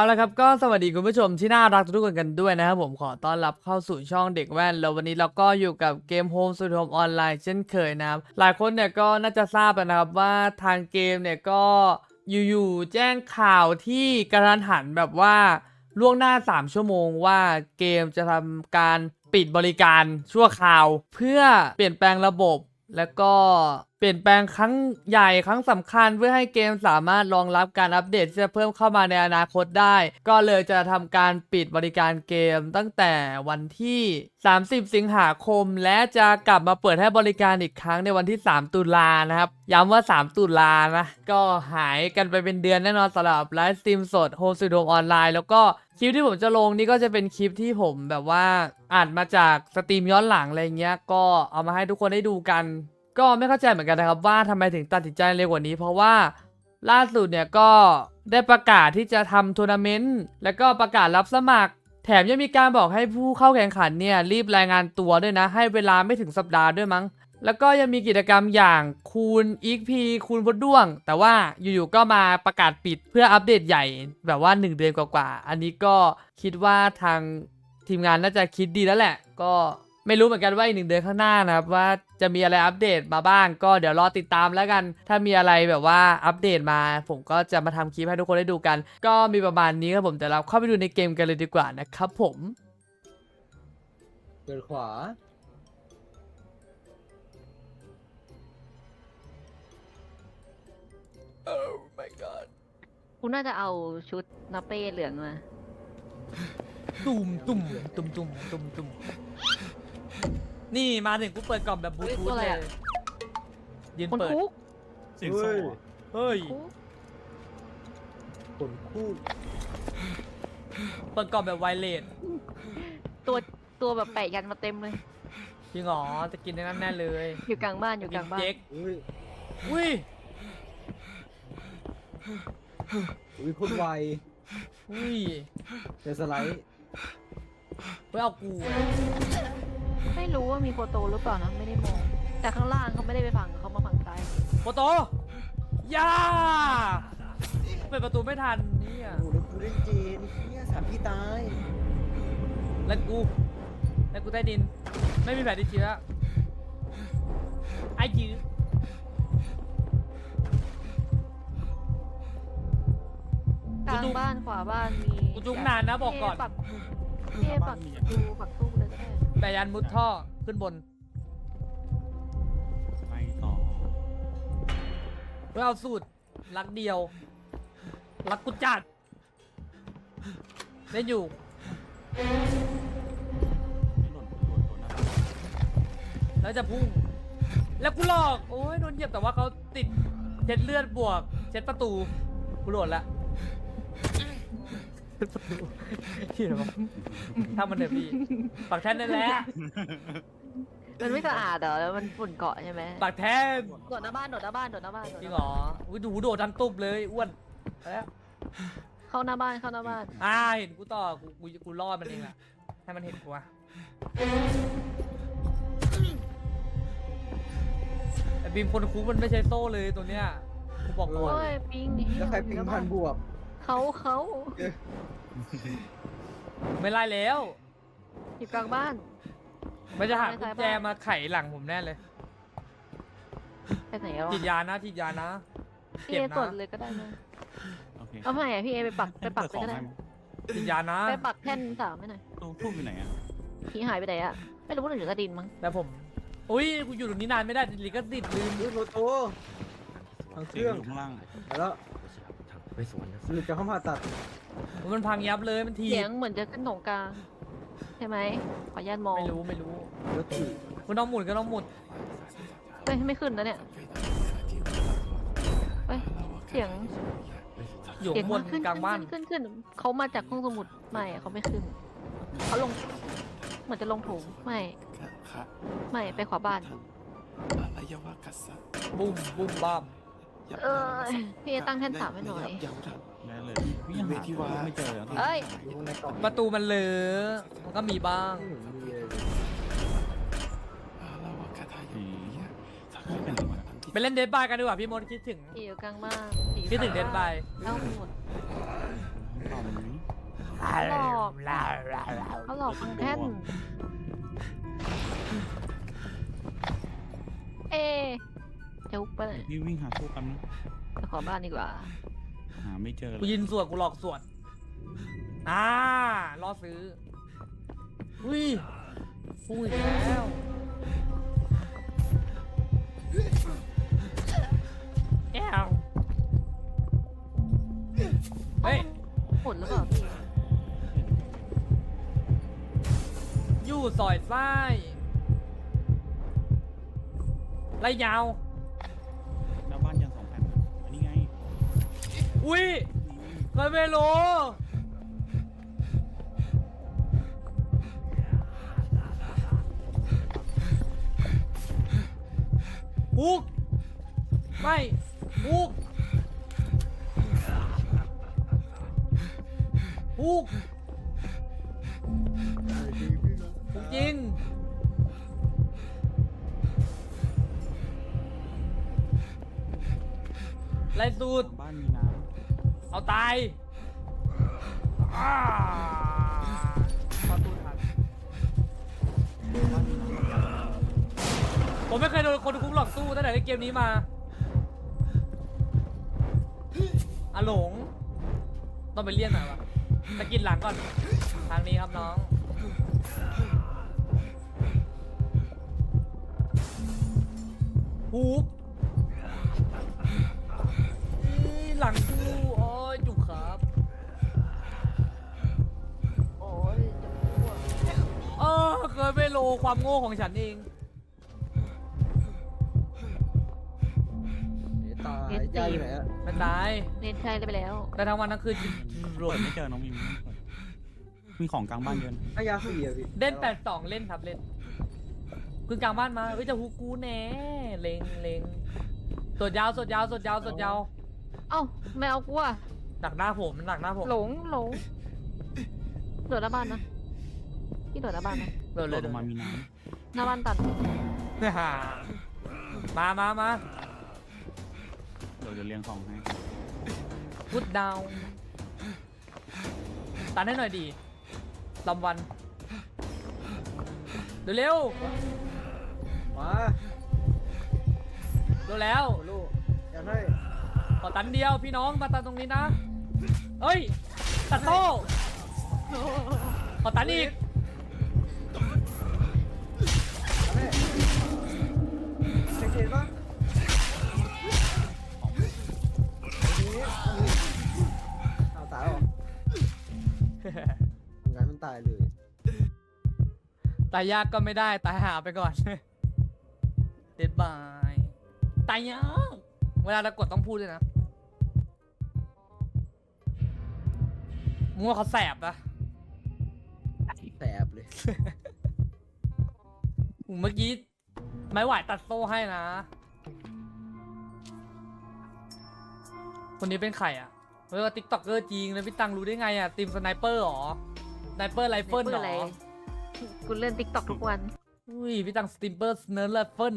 เอาละครับก็สวัสดีคุณผู้ชมที่น่ารักทุกคนกันด้วยนะครับผมขอต้อนรับเข้าสู่ช่องเด็กแว่น แล้ววันนี้เราก็อยู่กับเกม Home Sweet Home ออนไลน์เช่นเคยนะครับ หลายคนเนี่ยก็น่าจะทราบแล้วนะครับว่าทางเกมเนี่ยก็อยู่ๆแจ้งข่าวที่กระทันหันแบบว่าล่วงหน้า 3 ชั่วโมงว่าเกมจะทำการปิดบริการชั่วคราว เพื่อเปลี่ยนแปลงระบบแล้วก็ เปลี่ยนแปลงครั้งใหญ่ครั้งสำคัญเพื่อให้เกมสามารถรองรับการอัปเดตที่จะเพิ่มเข้ามาในอนาคตได้ ก็เลยจะทำการปิดบริการเกมตั้งแต่วันที่ 30 สิงหาคม และจะกลับมาเปิดให้บริการอีกครั้งในวันที่ 3 ตุลานะครับ ย้ำว่า 3 ตุลานะ ก็หายกันไปเป็นเดือนแน่นอนสำหรับไลฟ์สตรีมสดโฮมสตูดิโอออนไลน์แล้วก็คลิปที่ผมจะลงนี่ก็จะเป็นคลิปที่ผมแบบว่าอ่านมาจากสตรีมย้อนหลังอะไรเงี้ยก็เอามาให้ทุกคนได้ดูกัน ก็ไม่เข้าใจเหมือนกันนะครับว่าทำไมถึงตัดสินใจเร็วกว่านี้ เพราะว่าล่าสุดเนี่ยก็ได้ประกาศที่จะทำทัวร์นาเมนต์แล้วก็ประกาศรับสมัคร แถมยังมีการบอกให้ผู้เข้าแข่งขันเนี่ยรีบรายงานตัวด้วยนะ ให้เวลาไม่ถึงสัปดาห์ด้วยมั้ง แล้วก็ยังมีกิจกรรมอย่างคูณอีกพีคูณพดด้วง แต่ว่าอยู่ๆก็มาประกาศปิดเพื่ออัปเดตใหญ่แบบว่า 1 เดือนกว่าๆอันนี้ก็คิดว่าทางทีมงานน่าจะคิดดีแล้วแหละ ก็ ไม่รู้เหมือนกันว่าอีกหนึ่งเดือนข้างหน้านะครับว่าจะมีอะไรอัปเดตมาบ้าง ก็เดี๋ยวรอติดตามแล้วกัน ถ้ามีอะไรแบบว่าอัปเดตมา ผมก็จะมาทำคลิปให้ทุกคนได้ดูกัน ก็มีประมาณนี้ครับผมแต่เราเข้าไปดูในเกมกันเลยดีกว่านะครับผมเดินขวา Oh my god คุณน่าจะเอาชุดนาเป้เหลืองมาตุ่มตุ่มตุ่มตุ่มตุ่มตุ่ม นี่มาถึงกูเปิดกล่องแบบบลูทูธเลยยืนคนเปิดคุกเสียงโซ่เฮ้ยอะเฮ้ยคุกขนคู่เปิดกล่องแบบไวเลสตัวตัวแบบแปะยันมาเต็มเลย จริงเหรอจะกินในนั้นแน่เลยอยู่กลางบ้านอยู่กกิลานงบ้านเจ๊กอุ้ยอุ้ยอุ้ยโคนไวอุ้ยเดี๋ยวสไลด์เพื่อเอากู ไม่รู้ว่ามีโฟโต้หรือเปล่านะไม่ได้มอง แต่ข้างล่างเขาไม่ได้ไปฝั่งเขามาฝั่งซ้ายโฟโตอย่าเปิดประตูไม่ทันเนี่ยโอ้โหแล้วกูเล่นเจนเนี่ยสามพี่ตายแล้วกูแล้วกูใต้ดิน ไม่มีแผลติดเชื้อไอ้ยื้อกลางบ้านขวาบ้านมีกูจุกนานนะบอกก่อนเปักเอ๊ะปักดูปักตู้เลยก็ได้ แต่ยันมุดท่อขึ้นบนไปต่อเพื่อเอาสูตรรักเดียว รักกูจัดเล่นอยู่ไม่หล่นหล่นตัวหน้าแล้วจะพุ่ง แล้วกูหลอก โอ้ยโดนเหยียบแต่ว่าเขาติดเช็ดเลือดบวก เช็ดประตูกูโหลดละเช็ดประตู ที่ไหนวะทำมันเถอะพี่ปากแท่นนั่นแหละมันไม่สะอาดเหรอแล้วมันฝุ่นเกาะใช่ไหมปากแท่นโดดหน้าบ้านโดดหน้าบ้านโดดหน้าบ้านโดดจหริงน้าเหรบ้านออุ้ยดูโดดทันตุบเลยอ้วนแล้วเข้าหน้าบ้านเข้าหน้าบ้านอ่าเห็นกูต่อกูกูกูรอดมันเองแหละให้มันเห็นกูอะแต่บีมคนคุกมันไม่ใช่โซ่เลยตัวเนี้ยกูบอกก่อน โอ้ยปิงนี่แล้วใครปิงพันบวก เขาเขาไม่ไล่แล้ว อยู่กลางบ้าน มันจะหาไม่กุใช่ญแจบ้านมาไขหลังผมแน่เลยไปไหนแล้วฉีดอะยานะฉีดยานะ พี่เก็บเอนะสดเลยก็ได้นะโอเคเอาใหม่อะพี่เอไปปักไปปักเปิไปดก็ได้ของฉีดยานะ ไปปักแท่นสามให้หน่อยตู้ทูบอยู่ไหนอะพี่หายไปไหนอะไม่รู้ว่าอยู่ใต้ดินมั้งแต่ผม อุ้ยกูอยู่ตรงนี้นานไม่ได้ลิก็ติดลืมอุ้ยโรโตทางเคเสียรื่องงอยู่ข้างล่าง มาแล้ว ไปสวนนะหลุดจากห้องผ่าตัดมันพังยับเลยมันทีเสียงเหมือนจะขึ้นตรงกลางใช่ไหมขออนุญาตมองไม่รู้ไม่รู้แล้วถีบคุณต้องหมุนก็ต้องหมุนเฮ้ยไม่ขึ้นแล้วเนี่ยเฮ้ยเสียงอยู่เสียข้างงบมันนขึ้นกลางบ้านขึ้นขึ้นขึ้นเขามาจากห้องสมุดไม่อะเขาไม่ขึ้นเขาลงเหมือนจะลงโถงไม่ไม่ไปขวาบ้าน บุ้มบุ้มบ้าม เออพี่เอตั้งแท่นสามให้หน่อยแน่เลยพี่ยังหาตัวไม่เจอแล้วเอ้ยอยู่ในกล่องประตูมันเหลือมันก็มีบ้างไม่เห็นมีเลยผีไม่เป็นไรวะไปเล่นเดดบายกันดีกว่าพี่มดคิดถึงพี่อยู่กลางบ้านพี่คิดถึงเดดบายเอ้าหมดต่อมันนี้หลอกเขาหลอกฟังแท่น เอ เจุกไปเลยพี่วิ่งหาตู้กันงไปขอบ้านดีกว่า หาไม่เจอเลกูยยินส่วนกูหลอกส่วนอ่าล่อซื้อ อุ้ยพูดอีกแล้วแอวเฮ้ย หมดหรือเปล่าพี่อยู่ซอยซ้ายไล่ยาว หน้าบ้านยังสองแผ่นอันนี้ไง อุ้ยคยไม่รู้บุกไม่บุกบุกบุกจริงไล่สูตร บ้านมีน้ำ เอาตายอ่าประตูทันผมไม่เคยโดนคนคุกหลอกสู้ตั้งแต่เล่นเกมนี้มาอาหลง ต้องไปเลี่ยนหน่อยวะตะกินหลังก่อน ทางนี้ครับน้องหูกหลังกู อเคยไม่โลความโง่ของฉันเองตายยายอยู่ไหนอะไม่ตาย เน้นใช่เลยไปแล้ว แต่ทั้งวันทั้งคืนำเปิดไม่เจอน้องมิมมีของกลางบ้านเยอะนะให้ยาสี่อะพี่เล่นแปดสองเล่นครับเล่นคือกลางบ้านมาเอ้ยจะฮูกูแน่เลงเลงสดยาวสดยาวสดยาวสดยาวเอ้าไม่เอากูอะหนักหน้าผมมันหนักหน้าผมหลงหลงโดดหน้าบ้านนะพี่โดดหน้าบ้านนะ เดี๋ยวโดเลยดลเดี๋ยวงมามีน้หน้าบ้านตัดฮ่ามามามาำเดี๋ยวจะเรียงของให้พุดดาวตันให้หน่อยดีลำวันเดี๋ยวเร็วมาเร็วแล้วโอ้ลูกอยากให้ขอตันเดียวพี่น้องมาตันตรงนี้นะเฮ้ยตัดโต้ขอตันอีก ตายยากก็ไม่ได้ ตายหาไปก่อน เด็ดบาย ตายยาก เวลาเรากดต้องพูดด้วยนะมึงว่าเขาแสบนะแสบเลย เมื่อกี้ไม่ไหวตัดโซ่ให้นะ คนนี้เป็นใครอะเฮ้ยว่าติ๊กต็อกเกอร์จริงแล้วพี่ตังรู้ได้ไงอะทีมสไนเปอร์หรอสไนเปอร์ไรเฟิลเปิดหรอะไรอ กูเล่นติ๊กต็อกทุกวัน อุ้ยพี่ตังสติมเปอร์เนิร์ดไรเฟิล